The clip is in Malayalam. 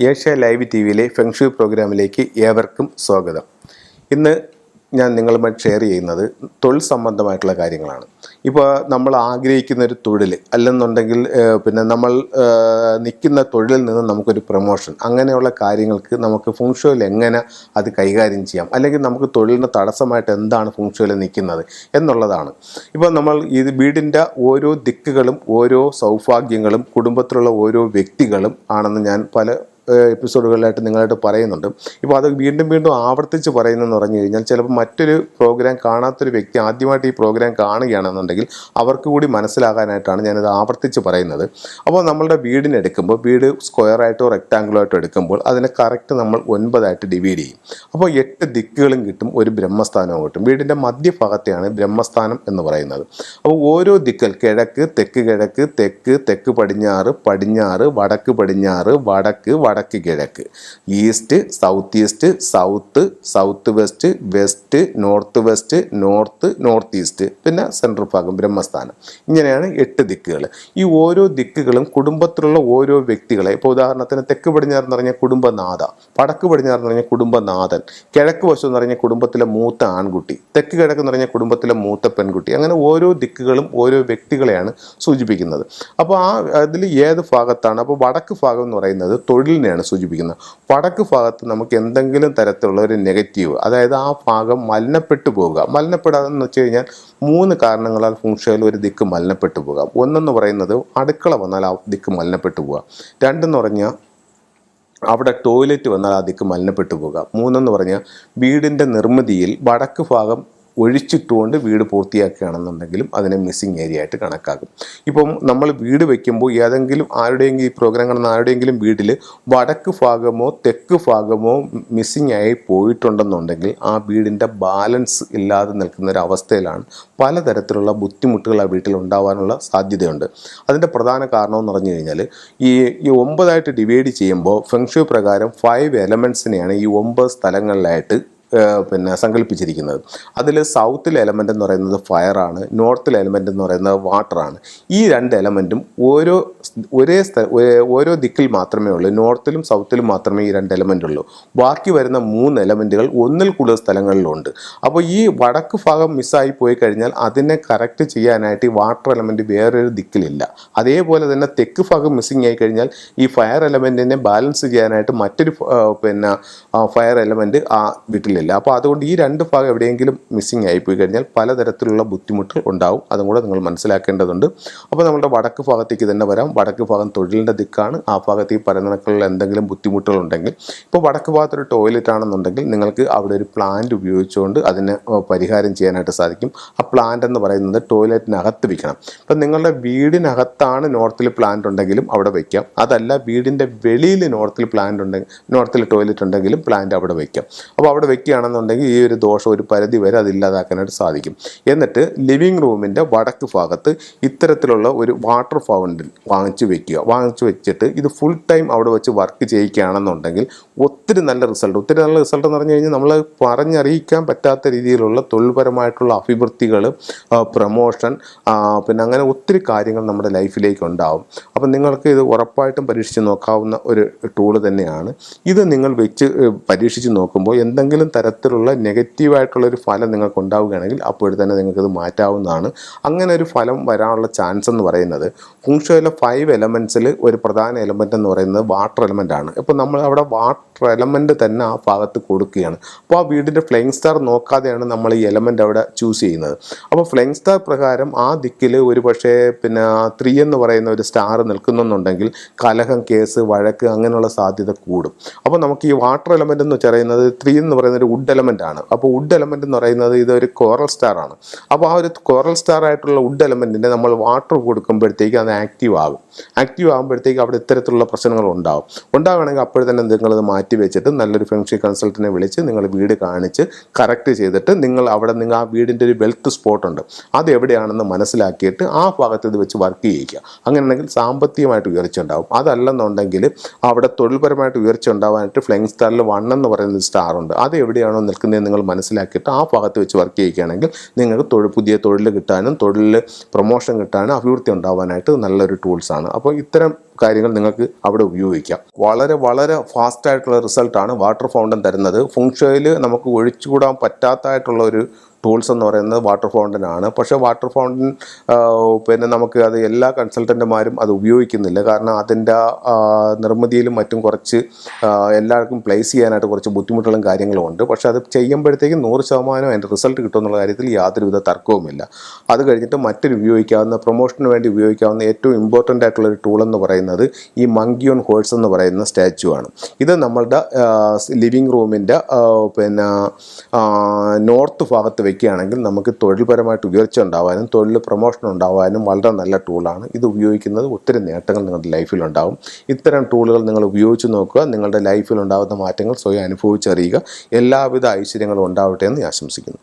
ഏഷ്യ ലൈവ് ടി വിയിലെ ഫെങ്ഷു പ്രോഗ്രാമിലേക്ക് ഏവർക്കും സ്വാഗതം. ഇന്ന് ഞാൻ നിങ്ങളുമായി ഷെയർ ചെയ്യുന്നത് തൊഴിൽ സംബന്ധമായിട്ടുള്ള കാര്യങ്ങളാണ്. ഇപ്പോൾ നമ്മൾ ആഗ്രഹിക്കുന്ന ഒരു തൊഴിൽ അല്ലെന്നുണ്ടെങ്കിൽ പിന്നെ നമ്മൾ നിൽക്കുന്ന തൊഴിലിൽ നിന്ന് നമുക്കൊരു പ്രൊമോഷൻ അങ്ങനെയുള്ള കാര്യങ്ങൾക്ക് നമുക്ക് ഫുങ്ഷോയിൽ എങ്ങനെ അത് കൈകാര്യം ചെയ്യാം? അല്ലെങ്കിൽ നമുക്ക് തൊഴിലിന് തടസ്സമായിട്ട് എന്താണ് ഫുങ്ഷോയിൽ നിൽക്കുന്നത് എന്നുള്ളതാണ്. ഇപ്പോൾ നമ്മൾ ഇത് വീടിന്റെ ഓരോ ദിക്കുകളും ഓരോ സൗഭാഗ്യങ്ങളും കുടുംബത്തിലുള്ള ഓരോ വ്യക്തികളും ആണെന്ന് ഞാൻ പല എപ്പിസോഡുകളിലായിട്ട് നിങ്ങളായിട്ട് പറയുന്നുണ്ട്. ഇപ്പോൾ അത് വീണ്ടും വീണ്ടും ആവർത്തിച്ച് പറയുന്നതെന്ന് പറഞ്ഞു കഴിഞ്ഞാൽ ചിലപ്പോൾ മറ്റൊരു പ്രോഗ്രാം കാണാത്തൊരു വ്യക്തി ആദ്യമായിട്ട് ഈ പ്രോഗ്രാം കാണുകയാണെന്നുണ്ടെങ്കിൽ അവർക്ക് കൂടി മനസ്സിലാകാനായിട്ടാണ് ഞാനിത് ആവർത്തിച്ച് പറയുന്നത്. അപ്പോൾ നമ്മളുടെ വീടിനെടുക്കുമ്പോൾ വീട് സ്ക്വയറായിട്ടോ ആയിട്ടോ എടുക്കുമ്പോൾ അതിനെ കറക്റ്റ് നമ്മൾ ഒൻപതായിട്ട് ഡിവൈഡ് ചെയ്യും. അപ്പോൾ എട്ട് ദിക്കുകളും കിട്ടും ഒരു ബ്രഹ്മസ്ഥാനവും കിട്ടും. വീടിന്റെ മധ്യഭാഗത്തെയാണ് ബ്രഹ്മസ്ഥാനം എന്ന് പറയുന്നത്. അപ്പോൾ ഓരോ ദിക്കൽ കിഴക്ക് തെക്ക് കിഴക്ക് തെക്ക് തെക്ക് പടിഞ്ഞാറ് പടിഞ്ഞാറ് വടക്ക് പടിഞ്ഞാറ് വടക്ക് വടക്ക് കിഴക്ക്. East south east south south west west north west north north east പിന്നെ സെൻട്രൽ ഭാഗം ബ്രഹ്മസ്ഥാനം. ഇങ്ങനെയാണ് എട്ട് ദിക്കുകൾ. ഈ ഓരോ ദിക്കുകളും കുടുംബത്തിലുള്ള ഓരോ വ്യക്തികളെ ഇപ്പോൾ ഉദാഹരണത്തിന് തെക്ക് പടിഞ്ഞാറ് എന്ന് കുടുംബനാഥ വടക്ക് പടിഞ്ഞാറ് എന്ന് കുടുംബനാഥൻ കിഴക്ക് വശം എന്ന് കുടുംബത്തിലെ മൂത്ത ആൺകുട്ടി തെക്ക് കിഴക്ക് എന്ന് കുടുംബത്തിലെ മൂത്ത പെൺകുട്ടി. അങ്ങനെ ഓരോ ദിക്കുകളും ഓരോ വ്യക്തികളെയാണ് സൂചിപ്പിക്കുന്നത്. അപ്പോൾ ആ അതിൽ ഏത് ഭാഗത്താണ്? അപ്പോൾ വടക്ക് ഭാഗം എന്ന് പറയുന്നത് തൊഴിലിനെയാണ് സൂചിപ്പിക്കുന്നത്. വടക്ക് ഭാഗത്ത് നമുക്ക് എന്തെങ്കിലും തരത്തിലുള്ള ഒരു നെഗറ്റീവ് അതായത് ആ ഭാഗം മലിനപ്പെട്ടു പോവുക. മലിനപ്പെടാതെന്ന് വെച്ച് കഴിഞ്ഞാൽ മൂന്ന് കാരണങ്ങളാൽ ഫുങ്ഷയിൽ ഒരു ദിക്ക് മലിനപ്പെട്ടു പോകാം ഒന്നെന്ന് പറയുന്നത് അടുക്കള വന്നാൽ ആ ദിക്ക് മലിനപ്പെട്ടു പോവുക. രണ്ടെന്ന് പറഞ്ഞാൽ അവിടെ ടോയ്ലറ്റ് വന്നാൽ അതിക്ക് മലിനപ്പെട്ടു പോകാം മൂന്നെന്ന് പറഞ്ഞാൽ വീടിന്റെ നിർമ്മിതിയിൽ വടക്ക് ഭാഗം ഒഴിച്ചിട്ടുകൊണ്ട് വീട് പൂർത്തിയാക്കുകയാണെന്നുണ്ടെങ്കിലും അതിനെ മിസ്സിങ് ഏരിയ ആയിട്ട് കണക്കാക്കും. ഇപ്പം നമ്മൾ വീട് വയ്ക്കുമ്പോൾ ഏതെങ്കിലും ആരുടെയെങ്കിലും ഈ പ്രോഗ്രാം കാണുന്ന ആരുടെയെങ്കിലും വീട്ടിൽ വടക്ക് ഭാഗമോ തെക്ക് ഭാഗമോ മിസ്സിങ് ആയി പോയിട്ടുണ്ടെന്നുണ്ടെങ്കിൽ ആ വീടിന്റെ ബാലൻസ് ഇല്ലാതെ നിൽക്കുന്ന ഒരു അവസ്ഥയിലാണ് പലതരത്തിലുള്ള ബുദ്ധിമുട്ടുകൾ ആ വീട്ടിൽ ഉണ്ടാവാനുള്ള സാധ്യതയുണ്ട്. അതിന്റെ പ്രധാന കാരണം എന്ന് പറഞ്ഞു കഴിഞ്ഞാൽ ഈ ഈ ഒമ്പതായിട്ട് ഡിവൈഡ് ചെയ്യുമ്പോൾ ഫെങ്ഷു പ്രകാരം ഫൈവ് എലമെൻസിനെയാണ് ഈ ഒമ്പത് സ്ഥലങ്ങളിലായിട്ട് പിന്നെ സങ്കല്പിച്ചിരിക്കുന്നത്. അതിൽ സൗത്തിലെ എലമെന്റ് എന്ന് പറയുന്നത് ഫയറാണ് നോർത്തിലെ എലമെന്റ് എന്ന് പറയുന്നത് വാട്ടറാണ് ഈ രണ്ട് എലമെന്റും ഓരോ ഒരേ സ്ഥ ഓരോ ദിക്കിൽ മാത്രമേ ഉള്ളൂ. നോർത്തിലും സൗത്തിലും മാത്രമേ ഈ രണ്ട് എലമെന്റ് ഉള്ളൂ. ബാക്കി വരുന്ന മൂന്ന് എലമെന്റുകൾ ഒന്നിൽ കൂടുതൽ സ്ഥലങ്ങളിലുണ്ട്. അപ്പോൾ ഈ വടക്ക് ഭാഗം മിസ്സായി പോയി കഴിഞ്ഞാൽ അതിനെ കറക്റ്റ് ചെയ്യാനായിട്ട് ഈ വാട്ടർ എലമെന്റ് വേറൊരു ദിക്കിലില്ല. അതേപോലെ തന്നെ തെക്ക് ഭാഗം മിസ്സിങ് ആയി കഴിഞ്ഞാൽ ഈ ഫയർ എലമെന്റിനെ ബാലൻസ് ചെയ്യാനായിട്ട് മറ്റൊരു പിന്നെ ഫയർ എലമെന്റ് ആ വീട്ടിലില്ല. അപ്പോൾ അതുകൊണ്ട് ഈ രണ്ട് ഭാഗം എവിടെയെങ്കിലും മിസ്സിങ് ആയിപ്പോയി കഴിഞ്ഞാൽ പലതരത്തിലുള്ള ബുദ്ധിമുട്ടുകൾ ഉണ്ടാവും. അതും കൂടെ നിങ്ങൾ മനസ്സിലാക്കേണ്ടതുണ്ട്. അപ്പോൾ നമ്മുടെ വടക്ക് ഭാഗത്തേക്ക് തന്നെ വരാം. വടക്ക് ഭാഗം തൊഴിലിന്റെ ദിക്കാണ്. ആ ഭാഗത്ത് ഈ പറയുന്നതിനുള്ള എന്തെങ്കിലും ബുദ്ധിമുട്ടുകളുണ്ടെങ്കിൽ ഇപ്പോൾ വടക്ക് ഭാഗത്തൊരു ടോയ്ലറ്റ് ആണെന്നുണ്ടെങ്കിൽ നിങ്ങൾക്ക് അവിടെ ഒരു പ്ലാന്റ് ഉപയോഗിച്ചുകൊണ്ട് അതിന് പരിഹാരം ചെയ്യാനായിട്ട് സാധിക്കും. ആ പ്ലാന്റ് എന്ന് പറയുന്നത് ടോയ്ലറ്റിനകത്ത് വയ്ക്കണം ഇപ്പം നിങ്ങളുടെ വീടിനകത്താണ് നോർത്തിൽ പ്ലാന്റ് ഉണ്ടെങ്കിലും അവിടെ വയ്ക്കാം അതല്ല വീടിന്റെ വെളിയിൽ നോർത്തിൽ പ്ലാന്റ് ഉണ്ടെങ്കിൽ നോർത്തിൽ ടോയ്ലറ്റ് ഉണ്ടെങ്കിലും പ്ലാന്റ് അവിടെ വയ്ക്കാം അപ്പോൾ അവിടെ വയ്ക്കുകയാണെന്നുണ്ടെങ്കിൽ ഈ ഒരു ദോഷം ഒരു പരിധി വരെ അതില്ലാതാക്കാനായിട്ട് സാധിക്കും. എന്നിട്ട് ലിവിങ് റൂമിന്റെ വടക്ക് ഭാഗത്ത് ഇത്തരത്തിലുള്ള ഒരു വാട്ടർ ഫൗണ്ടൻ വാങ്ങിച്ചു വെക്കുക. വാങ്ങിച്ചു വെച്ചിട്ട് ഇത് ഫുൾ ടൈം അവിടെ വെച്ച് വർക്ക് ചെയ്യിക്കുകയാണെന്നുണ്ടെങ്കിൽ ഒത്തിരി നല്ല റിസൾട്ട് ഒത്തിരി നല്ല റിസൾട്ട് എന്ന് പറഞ്ഞു കഴിഞ്ഞാൽ നമ്മൾ പറഞ്ഞറിയിക്കാൻ പറ്റാത്ത രീതിയിലുള്ള തൊഴിൽപരമായിട്ടുള്ള അഭിവൃദ്ധികൾ പ്രൊമോഷൻ പിന്നെ അങ്ങനെ ഒത്തിരി കാര്യങ്ങൾ നമ്മുടെ ലൈഫിലേക്ക് ഉണ്ടാവും. അപ്പം നിങ്ങൾക്ക് ഇത് ഉറപ്പായിട്ടും പരീക്ഷിച്ച് നോക്കാവുന്ന ഒരു ടൂൾ തന്നെയാണ്. ഇത് നിങ്ങൾ വെച്ച് പരീക്ഷിച്ച് നോക്കുമ്പോൾ എന്തെങ്കിലും തരത്തിലുള്ള നെഗറ്റീവായിട്ടുള്ളൊരു ഫലം നിങ്ങൾക്ക് ഉണ്ടാവുകയാണെങ്കിൽ അപ്പോഴത്തന്നെ തന്നെ നിങ്ങൾക്കത് മാറ്റാവുന്നതാണ്. അങ്ങനെ ഒരു ഫലം വരാനുള്ള ചാൻസ് എന്ന് പറയുന്നത്. ഫുങ്ഷോയിലെ ഫൈവ് എലമെന്റ്സിൽ ഒരു പ്രധാന എലമെന്റ് എന്ന് പറയുന്നത് വാട്ടർ എലമെന്റ് ആണ്. ഇപ്പോൾ നമ്മൾ അവിടെ വാട്ടർ എലമെന്റ് തന്നെ ആ ഭാഗത്ത് കൊടുക്കുകയാണ്. അപ്പോൾ ആ വീടിന്റെ ഫ്ലെയിങ് സ്റ്റാർ നോക്കാതെയാണ് നമ്മൾ ഈ എലമെന്റ് അവിടെ ചൂസ് ചെയ്യുന്നത്. അപ്പോൾ ഫ്ലെയിങ് സ്റ്റാർ പ്രകാരം ആ ദിക്കിൽ ഒരു പക്ഷേ പിന്നെ ത്രീ എന്ന് പറയുന്ന ഒരു സ്റ്റാർ നിൽക്കുന്നുണ്ടെങ്കിൽ കലഹം കേസ് വഴക്ക് അങ്ങനെയുള്ള സാധ്യത കൂടും. അപ്പോൾ നമുക്ക് ഈ വാട്ടർ എലമെന്റ് എന്ന് പറയുന്നത് ത്രീ എന്ന് പറയുന്ന ഒരു വുഡ് എലമെന്റ് ആണ്. അപ്പോൾ വുഡ് എലമെന്റ് എന്ന് പറയുന്നത് ഇതൊരു കോറൽ സ്റ്റാർ ആണ്. അപ്പോൾ ആ ഒരു കോറൽ സ്റ്റാർ ആയിട്ടുള്ള വുഡ് എലമെന്റിനെ നമ്മൾ വാട്ടർ കൊടുക്കുമ്പോഴത്തേക്ക് അത് ആക്റ്റീവ് ആകും. ആക്റ്റീവ് ആകുമ്പോഴത്തേക്ക് അവിടെ ഇത്തരത്തിലുള്ള പ്രശ്നങ്ങൾ ഉണ്ടാവും. ഉണ്ടാവുകയാണെങ്കിൽ അപ്പോഴേ തന്നെ നിങ്ങളത് മാറ്റി വെച്ചിട്ട് നല്ലൊരു ഫെൻഷി കൺസൾട്ടിനെ വിളിച്ച് നിങ്ങൾ വീട് കാണിച്ച് കറക്റ്റ് ചെയ്തിട്ട് നിങ്ങൾ അവിടെ നിങ്ങൾ ആ വീടിന്റെ ഒരു വെൽത്ത് സ്പോട്ട് ഉണ്ട്. അത് എവിടെയാണെന്ന് മനസ്സിലാക്കിയിട്ട് ആ ഭാഗത്ത് ഇത് വെച്ച് വർക്ക് ചെയ്യിക്കുക. അങ്ങനെയാണെങ്കിൽ സാമ്പത്തികമായിട്ട് ഉയർച്ച ഉണ്ടാവും. അതല്ലെന്നുണ്ടെങ്കിൽ അവിടെ തൊഴിൽപരമായിട്ട് ഉയർച്ച ഉണ്ടാവാനായിട്ട് ഫ്ലൈങ് സ്റ്റാറിൽ വൺ എന്ന് പറയുന്ന സ്റ്റാർ ഉണ്ട്. അത് എവിടെയാണോ നിൽക്കുന്നത് നിങ്ങൾ മനസ്സിലാക്കിയിട്ട് ആ ഭാഗത്ത് വെച്ച് വർക്ക് ചെയ്യുകയാണെങ്കിൽ നിങ്ങൾക്ക് തൊഴിൽ പുതിയ തൊഴിൽ കിട്ടാനും തൊഴിൽ പ്രൊമോഷൻ കിട്ടാനും അഭിവൃദ്ധി ഉണ്ടാവാനായിട്ട് നല്ലൊരു ടൂൾസാണ് അപ്പോൾ ഇത്തരം കാര്യങ്ങൾ നിങ്ങൾക്ക് അവിടെ ഉപയോഗിക്കാം. വളരെ വളരെ ഫാസ്റ്റ് ആയിട്ടുള്ള റിസൾട്ടാണ് വാട്ടർ ഫൗണ്ടൻ തരുന്നത്. ഫുങ്ഷയിൽ നമുക്ക് ഒഴിച്ചുകൂടാൻ പറ്റാത്തതായിട്ടുള്ള ഒരു ടൂൾസ് എന്ന് പറയുന്നത് വാട്ടർ ഫൗണ്ടൻ ആണ്. പക്ഷേ വാട്ടർ ഫൗണ്ടൻ പിന്നെ നമുക്ക് അത് എല്ലാ കൺസൾട്ടന്റുമാരും അത് ഉപയോഗിക്കുന്നില്ല. കാരണം അതിന്റെ നിർമ്മിതിയിലും മറ്റും കുറച്ച് എല്ലാവർക്കും പ്ലേസ് ചെയ്യാനായിട്ട് കുറച്ച് ബുദ്ധിമുട്ടുകളും കാര്യങ്ങളും ഉണ്ട്. പക്ഷേ അത് ചെയ്യുമ്പോഴത്തേക്കും നൂറ് ശതമാനം അതിന്റെ റിസൾട്ട് കിട്ടുമെന്നുള്ള കാര്യത്തിൽ യാതൊരുവിധ തർക്കവുമില്ല. അത് കഴിഞ്ഞിട്ട് മറ്റൊരു ഉപയോഗിക്കാവുന്ന പ്രൊമോഷന് വേണ്ടി ഉപയോഗിക്കാവുന്ന ഏറ്റവും ഇമ്പോർട്ടന്റ് ആയിട്ടുള്ള ഒരു ടൂൾ എന്ന് പറയുന്നത് ഈ മങ്കിയോൺ ഹോഴ്സ് എന്ന് പറയുന്ന സ്റ്റാച്ചു ആണ്. ഇത് നമ്മളുടെ ലിവിങ് റൂമിന്റെ പിന്നെ നോർത്ത് ഭാഗത്ത് വെക്കുകയാണെങ്കിൽ നമുക്ക് തൊഴിൽപരമായിട്ട് ഉയർച്ച ഉണ്ടാവാനും തൊഴിൽ പ്രൊമോഷൻ ഉണ്ടാവാനും വളരെ നല്ല ടൂളാണ് ഇത് ഉപയോഗിക്കുന്നത് ഒത്തിരി നേട്ടങ്ങൾ നിങ്ങളുടെ ലൈഫിൽ ഉണ്ടാവും. ഇത്തരം ടൂളുകൾ നിങ്ങൾ ഉപയോഗിച്ച് നോക്കുക. നിങ്ങളുടെ ലൈഫിൽ ഉണ്ടാകുന്ന മാറ്റങ്ങൾ സ്വയം അനുഭവിച്ചറിയുക. എല്ലാവിധ ഐശ്വര്യങ്ങളും ഉണ്ടാവട്ടെ എന്ന് ആശംസിക്കുന്നു.